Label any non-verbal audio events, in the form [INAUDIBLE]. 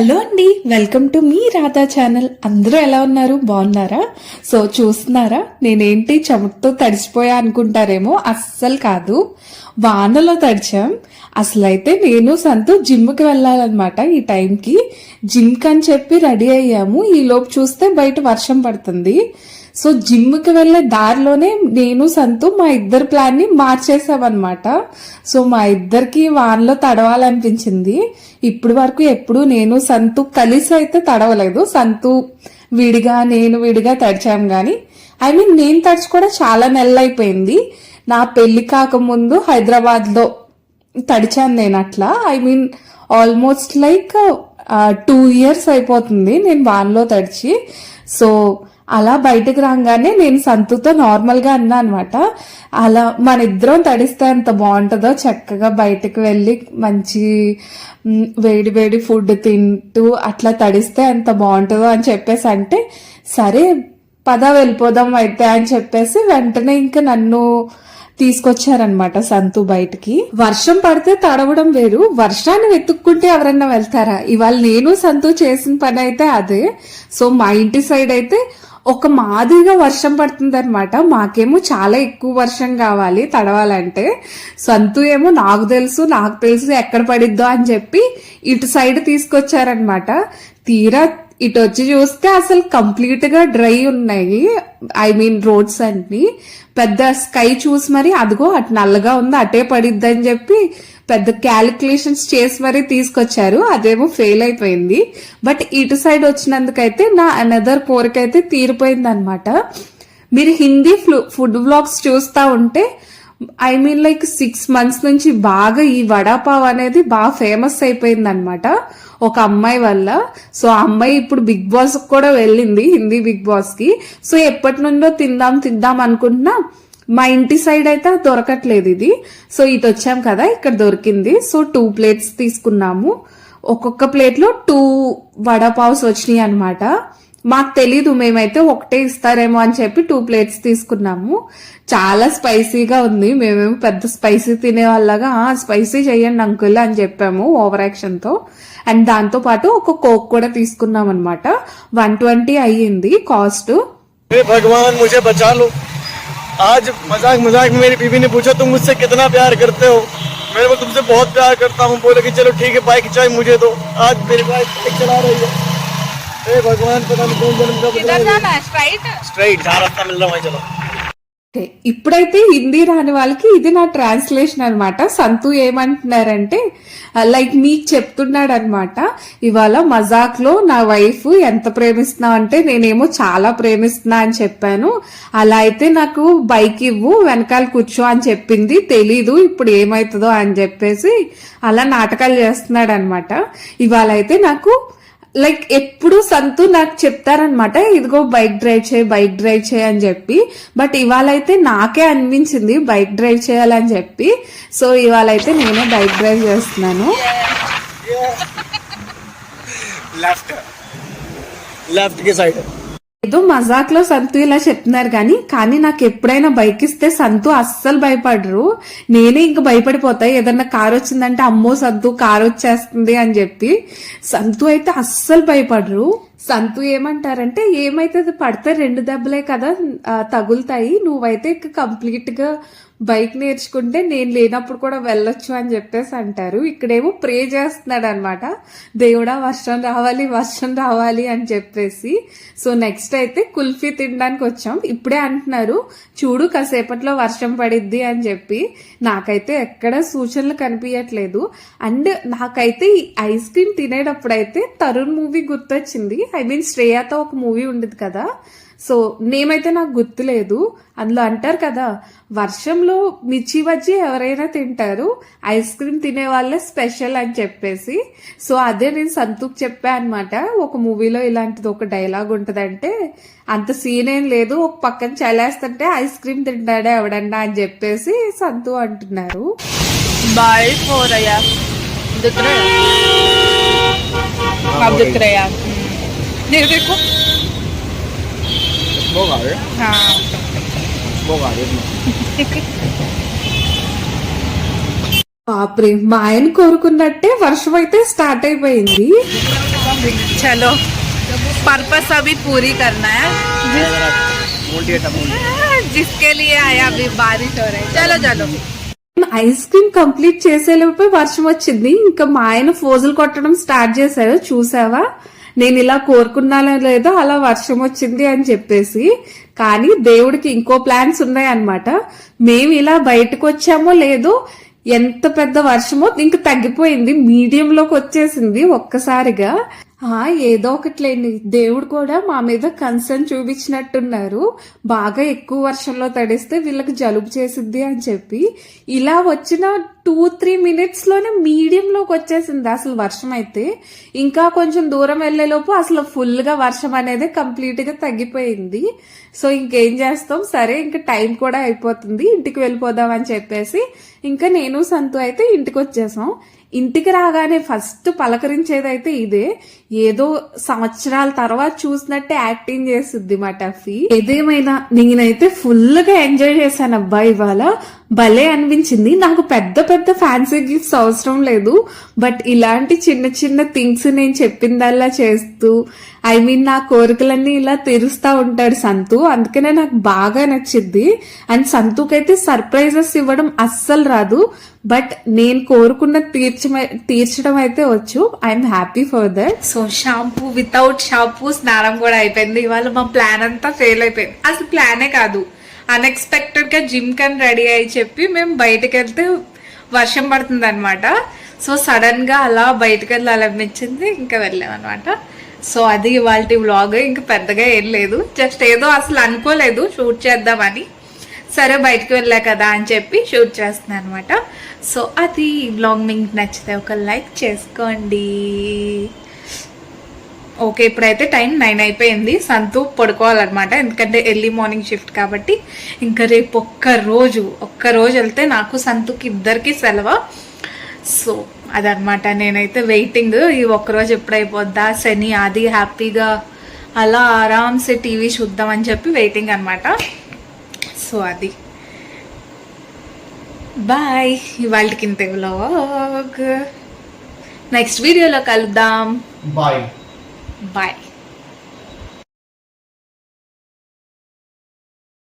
Hello అండి welcome to మీ Radha channel. అందరూ ఎలా ఉన్నారు? బాగున్నారా? సో చూస్తున్నారా? నేనేంటి చెమటతో తడిచిపోయా అనుకుంటారేమో? అస్సలు కాదు. వానలో తడిచాం. అసలైతే నేను సంతు జిమ్కి వెళ్ళాలన్నమాట ఈ టైంకి. జిమ్కి అని చెప్పి రెడీ అయ్యాము. ఈ లోపు చూస్తే బయట వర్షం పడుతుంది. సో జిమ్కి వెళ్ళే దారిలోనే నేను సంతు మా ఇద్దరు ప్లాన్ని మార్చేసామన్నమాట సో మా ఇద్దరికి వాన్లో తడవాలనిపించింది. ఇప్పుడు వరకు ఎప్పుడు నేను సంతు కలిసి అయితే తడవలేదు. సంతు విడిగా నేను విడిగా తడిచాం కానీ ఐ మీన్ నేను తడిచి కూడా చాలా నెలలు అయిపోయింది నా పెళ్ళి కాకముందు హైదరాబాద్లో తడిచాను నేను అట్లా. I mean almost like two years అయిపోతుంది నేను వాన్లో తడిచి. సో అలా బయటకు రాగానే నేను సంతుతో నార్మల్గా అన్నా అనమాట అలా మన ఇద్దరం తడిస్తే ఎంత బాగుంటుందో చక్కగా బయటకు వెళ్ళి మంచి వేడి వేడి ఫుడ్ తింటూ అట్లా తడిస్తే ఎంత బాగుంటుందో అని చెప్పేసి అంటే సరే పద వెళ్ళిపోదాం అయితే అని చెప్పేసి వెంటనే ఇంకా నన్ను తీసుకొచ్చారనమాట సంతు బయటికి. వర్షం పడితే తడవడం వేరు. వర్షాన్ని వెతుక్కుంటే ఎవరన్నా వెళ్తారా? ఇవాళ నేను సంతు చేసిన పని అయితే అదే. సో మా ఇంటి సైడ్ అయితే ఒక మాదిరిగా వర్షం పడుతుందనమాట మాకేమో చాలా ఎక్కువ వర్షం కావాలి తడవాలంటే. సంతు ఏమో నాకు తెలుసు నాకు తెలుసు ఎక్కడ పడిద్దో అని చెప్పి ఇటు సైడ్ తీసుకొచ్చారనమాట తీరా ఇటు వచ్చి చూస్తే అసలు కంప్లీట్గా డ్రై ఉన్నాయి. ఐ మీన్ రోడ్స్ అన్ని. పెద్ద స్కై చూసి మరి అదిగో అటు నల్లగా ఉంది అటే పడిద్ది అని చెప్పి పెద్ద క్యాలిక్యులేషన్స్ చేసి మరీ తీసుకొచ్చారు. అదేమో ఫెయిల్ అయిపోయింది. బట్ ఇటు సైడ్ వచ్చినందుకైతే నా అనదర్ కోరిక అయితే తీరిపోయింది అనమాట మీరు హిందీ ఫుడ్ వ్లాగ్స్ చూస్తా ఉంటే I mean like six months నుంచి బాగా ఈ వడాపావ్ అనేది బాగా ఫేమస్ అయిపోయింది అనమాట ఒక అమ్మాయి వల్ల. సో ఆ అమ్మాయి ఇప్పుడు బిగ్ బాస్ కూడా వెళ్ళింది హిందీ బిగ్ బాస్కి. సో ఎప్పటి నుండో తిందాం తిందాం అనుకుంటున్నా మా ఇంటి సైడ్ అయితే దొరకట్లేదు ఇది. సో ఇటు వచ్చాం కదా ఇక్కడ దొరికింది. సో టూ ప్లేట్స్ తీసుకున్నాము. ఒక్కొక్క ప్లేట్లో టూ వడాపావ్స్ వచ్చినాయి అనమాట మాకు తెలీదు మేమైతే ఒకటే ఇస్తారేమో అని చెప్పి టూ ప్లేట్స్ తీసుకున్నాము చాలా స్పైసీగా ఉంది మేమేమో పెద్ద స్పైసీ తినే వాళ్ళగా స్పైసీ చెయ్యండి అంకుల్ అని చెప్పాము ఓవర్ యాక్షన్ తో అండ్ దాంతో పాటు ఒక కోక్ కూడా తీసుకున్నాం అనమాట వన్ ట్వంటీ అయ్యింది కాస్ట్ हे भगवान मुझे बचा लो आज मजाक मजाक में मेरी बीवी ने पूछा तुम मुझसे कितना प्यार करते हो मैं वो तुमसे बहुत प्यार करता हूँ बोले कि चलो ठीक है बाइक चाहे मुझे दो आज मेरी बाइक बाइक चला रही है हे भगवान पता नहीं कौन जन्म का किधर जाना है स्ट्राइट स्ट्राइट जहाँ रास्ता मिल रहा है वहीं चलो ఓకే, ఇప్పుడైతే హిందీ రాని వాళ్ళకి ఇది నా ట్రాన్స్లేషన్ అన్నమాట సంతు ఏమంటున్నారంటే లైక్ మీకు చెప్తున్నాడు అనమాట ఇవాళ మజాక్ లో నా వైఫ్ ఎంత ప్రేమిస్తున్నా అంటే నేనేమో చాలా ప్రేమిస్తున్నా అని చెప్పాను అలా అయితే నాకు బైక్ ఇవ్వు వెనకాల కూర్చో అని చెప్పింది తెలీదు ఇప్పుడు ఏమైతుందో అని చెప్పేసి అలా నాటకాలు చేస్తున్నాడు అనమాట ఇవాళ అయితే నాకు లైక్ ఎప్పుడు సంతు నాకు చెప్తారనమాట ఇదిగో బైక్ డ్రైవ్ చేయి బైక్ డ్రైవ్ చేయి అని చెప్పి. బట్ ఇవాళైతే నాకే అనిపించింది బైక్ డ్రైవ్ చేయాలని చెప్పి. సో ఇవాళ అయితే నేనే బైక్ డ్రైవ్ చేస్తున్నాను. లెఫ్ట్ లెఫ్ట్కి సైడ్. ఏదో మజాక్లో సంతు ఇలా చెప్తున్నారు కానీ కానీ నాకు ఎప్పుడైనా బైక్ ఇస్తే సంతు అస్సలు భయపడరు. నేనే ఇంక భయపడిపోతా. ఏదన్నా కార్ వచ్చిందంటే అమ్మో సంతు కార్ వచ్చేస్తుంది అని చెప్పి సంతు అయితే అస్సలు భయపడరు. సంతు ఏమంటారంటే ఏమైతే పడితే రెండు దెబ్బలే కదా తగులుతాయి. నువ్వైతే ఇక కంప్లీట్గా బైక్ నేర్చుకుంటే నేను లేనప్పుడు కూడా వెళ్ళొచ్చు అని చెప్పేసి అంటారు. ఇక్కడేమో ప్రే చేస్తున్నాడు అనమాట దేవుడా వర్షం రావాలి వర్షం రావాలి అని చెప్పేసి. సో నెక్స్ట్ అయితే కుల్ఫీ తినడానికి వచ్చాం. ఇప్పుడే అంటున్నారు చూడు కాసేపట్లో వర్షం పడిద్ది అని చెప్పి. నాకైతే ఎక్కడ సూచనలు కనిపించట్లేదు అండ్ నాకైతే ఈ ఐస్ క్రీమ్ తినేటప్పుడైతే తరుణ్ మూవీ గుర్తొచ్చింది. ఐ మీన్ శ్రేయతో ఒక మూవీ ఉండేది కదా. సో నేమైతే నాకు గుర్తులేదు. అందులో అంటారు కదా వర్షంలో మిర్చి బజ్జి ఎవరైనా తింటారు ఐస్ క్రీమ్ తినే వాళ్ళే స్పెషల్ అని చెప్పేసి. సో అదే నేను సంతూక్ చెప్పా అనమాట ఒక మూవీలో ఇలాంటిది ఒక డైలాగ్ ఉంటుందంటే అంత సీన్ ఏం లేదు ఒక పక్కన చలేస్తుంటే ఐస్ క్రీమ్ తింటాడే ఎవడన్నా అని చెప్పేసి సంతూ అంటున్నారు. బాయ్ ఫోర్ అయ్యా నేను अब दिख रहे हैं ये देखो स्मोक आ रही [LAUGHS] है हाँ स्मोक आ रही है బాప్రే మా ఆయన కోరుకున్నట్టే వర్షం అయితే స్టార్ట్ అయిపోయింది चलो पर्पस अभी पूरी करना है जिसके लिए आया अभी बारिश हो रही है चलो चलो ఐస్ క్రీమ్ కంప్లీట్ చేసేలోపే వర్షం వచ్చింది ఇంకా మా ఆయన ఫోజులు కొట్టడం స్టార్ట్ చేశారు చూసావా నేను ఇలా కోరుకున్నానో లేదో అలా వర్షం వచ్చింది అని చెప్పేసి. కానీ దేవుడికి ఇంకో ప్లాన్స్ ఉన్నాయన్నమాట. మేము ఇలా బయటకు వచ్చామో లేదో ఎంత పెద్ద వర్షమో ఇంక తగ్గిపోయింది. మీడియం లోకి వచ్చేసింది ఒక్కసారిగా. ఆ ఏదో ఒకట్లేండి. దేవుడు కూడా మా మీద కన్సర్న్ చూపించినట్టున్నారు. బాగా ఎక్కువ వర్షంలో తడిస్తే వీళ్ళకి జలుబు చేసిద్ది అని చెప్పి. ఇలా వచ్చిన టూ త్రీ మినిట్స్లోనే వచ్చేసింది అసలు వర్షం అయితే. ఇంకా కొంచెం దూరం వెళ్ళేలోపు అసలు ఫుల్గా వర్షం అనేది కంప్లీట్గా తగ్గిపోయింది. సో ఇంకేం చేస్తాం? సరే ఇంకా టైం కూడా అయిపోతుంది. ఇంటికి వెళ్ళిపోదాం అని చెప్పేసి ఇంకా నేను సంతు అయితే ఇంటికి వచ్చేసాం. ఇంటికి రాగానే ఫస్ట్ పలకరించేదైతే ఇదే. ఏదో సంవత్సరాల తర్వాత చూసినట్టే యాక్టింగ్ చేస్తుంది మా టఫీ. ఏదేమైనా నేనైతే ఫుల్గా ఎంజాయ్ చేశాను అబ్బాయి ఇవాళ. భలే అనిపించింది. నాకు పెద్ద పెద్ద ఫ్యాన్సీ గిఫ్ట్స్ అవసరం లేదు. బట్ ఇలాంటి చిన్న చిన్న థింగ్స్ నేను చెప్పిందల్లా చేస్తూ ఐ మీన్ నా కోరికలన్నీ ఇలా తీరుస్తా ఉంటాడు సంతు. అందుకనే నాకు బాగా నచ్చింది అండ్ సంతుకైతే సర్ప్రైజెస్ ఇవ్వడం అస్సలు రాదు. బట్ నేను కోరుకున్న తీర్చ తీర్చడం అయితే వచ్చు. I'm happy for that so shampoo without shampoo స్నానం కూడా అయిపోయింది. ఇవాళ మా ప్లాన్ అంతా ఫెయిల్ అయిపోయింది. అసలు ప్లానే కాదు. అన్ఎక్స్పెక్టెడ్గా జిమ్కని రెడీ అయి చెప్పి మేము బయటకు వెళ్తే వర్షం పడుతుంది అనమాట సో సడన్గా అలా బయటకు వెళ్ళాలనిపించింది ఇంకా వెళ్ళామన్నమాట. సో అది ఇవాళ వ్లాగ్ ఇంకా పెద్దగా ఏం లేదు. జస్ట్ ఏదో అసలు అనుకోలేదు షూట్ చేద్దామని. సరే బయటకు వెళ్ళా కదా అని చెప్పి షూట్ చేస్తున్నాను అనమాట సో అది బ్లాగ్ మీకు నచ్చితే ఒక లైక్ చేసుకోండి. ఓకే ఇప్పుడైతే టైం నైన్ అయిపోయింది. సంతు పడుకోవాలన్నమాట. ఎందుకంటే ఎర్లీ మార్నింగ్ షిఫ్ట్ కాబట్టి ఇంకా రేపు ఒక్క రోజు ఒక్క రోజు వెళ్తే నాకు సంతుకి ఇద్దరికి సెలవు. సో అదనమాట నేనైతే వెయిటింగ్. ఈ ఒక్కరోజు ఎప్పుడైపోద్దా? శని అది హ్యాపీగా అలా ఆరామ్సే టీవీ చూద్దామని చెప్పి వెయిటింగ్ అనమాట సో అది. బాయ్. ఇవాళకి ఇంత వ్లాగ్ నెక్స్ట్ వీడియోలో కలుద్దాం. బాయ్. బాయ్